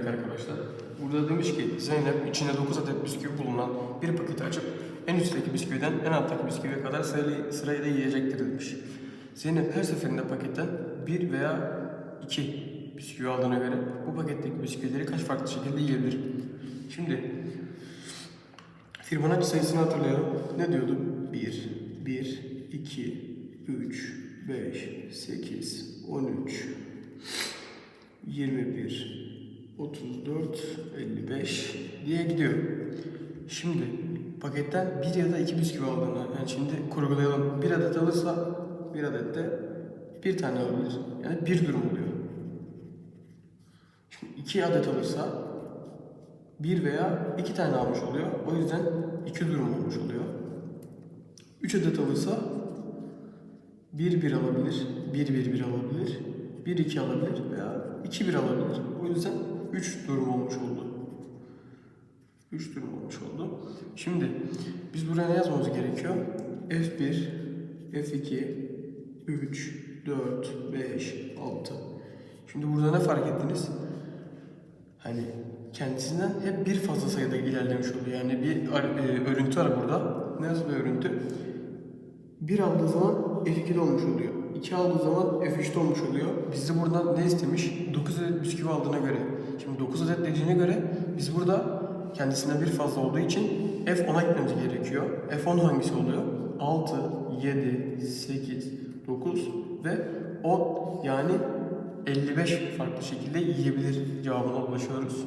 arkadaşlar. Burada demiş ki Zeynep içinde 9 adet bisküvi bulunan bir paketi açıp en üstteki bisküviden en alttaki bisküviye kadar sırayla, sırayla yiyecektir demiş. Zeynep her seferinde paketten bir veya iki bisküvi aldığına göre bu paketteki bisküvileri kaç farklı şekilde yiyebilir? Şimdi Fibonacci sayısını hatırlayalım. Ne diyordu? 1, 1, 2, 3, 5, 8, 13, 21, 34, 55 diye gidiyor. Şimdi paketten bir ya da iki bisküvi aldığını, yani şimdi kurgulayalım. Bir adet alırsa bir adet de bir tane alabilir. Yani bir durum oluyor. Şimdi iki adet alırsa bir veya iki tane almış oluyor. O yüzden iki durum olmuş oluyor. Üç adet alırsa bir bir alabilir, bir bir bir alabilir, bir iki alabilir veya iki bir alabilir. O yüzden üç durum olmuş oldu. Üç durum olmuş oldu. Şimdi biz buraya ne yazmamız gerekiyor? F1, F2, 3, 4, 5, 6. Şimdi burada ne fark ettiniz? Hani kendisinden hep bir fazla sayıda ilerlemiş oluyor. Yani bir e, örüntü var burada. Ne yazılı örüntü? 1 aldığı zaman F2'de olmuş oluyor. 2 aldığı zaman F3'te olmuş oluyor. Bizde buradan ne istemiş? 9 adet bisküvi aldığına göre. Şimdi 9 adet dediğine göre biz burada kendisinden bir fazla olduğu için F10'a gitmemiz gerekiyor. F10 hangisi oluyor? 6, 7, 8, 9 ve 10 yani 55 farklı şekilde yiyebilir cevabına ulaşıyoruz.